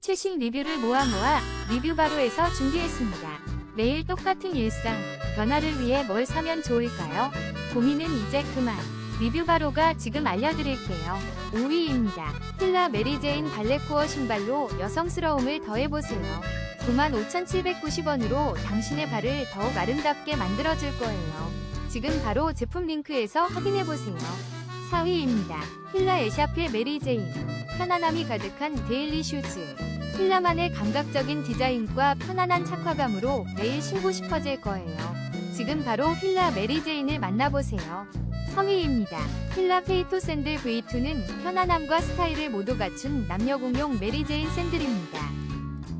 최신 리뷰를 모아 모아 리뷰 바로에서 준비했습니다. 매일 똑같은 일상, 변화를 위해 뭘 사면 좋을까요? 고민은 이제 그만. 리뷰 바로가 지금 알려드릴게요. 5위입니다. 필라 메리제인 발레코어 신발로 여성스러움을 더해보세요. 95,790원으로 당신의 발을 더욱 아름답게 만들어줄 거예요. 지금 바로 제품 링크에서 확인해보세요. 4위입니다. 필라 에샤필 메리제인. 편안함이 가득한 데일리 슈즈. 필라만의 감각적인 디자인과 편안한 착화감으로 매일 신고 싶어질 거예요. 지금 필라 필라 메리제인을 만나보세요. 3위입니다. 필라 페이토 샌들 V2는 편안함과 스타일을 모두 갖춘 남녀 공용 메리제인 샌들입니다.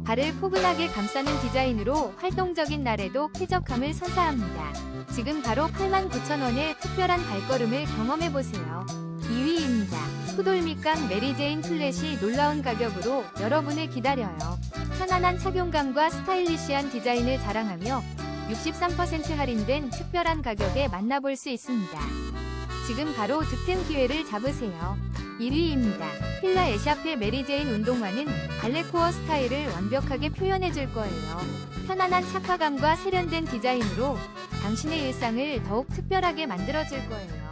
발을 포근하게 감싸는 디자인으로 활동적인 날에도 쾌적함을 선사합니다. 지금 바로 89,000원의 특별한 발걸음을 경험해보세요. 2위입니다. 푸돌미깡 메리제인 플랫이 놀라운 가격으로 여러분을 기다려요. 편안한 착용감과 스타일리시한 디자인을 자랑하며 63% 할인된 특별한 가격에 만나볼 수 있습니다. 지금 바로 득템 기회를 잡으세요. 1위입니다. 필라 에샤페 메리제인 운동화는 발레코어 스타일을 완벽하게 표현해줄 거예요. 편안한 착화감과 세련된 디자인으로 당신의 일상을 더욱 특별하게 만들어줄 거예요.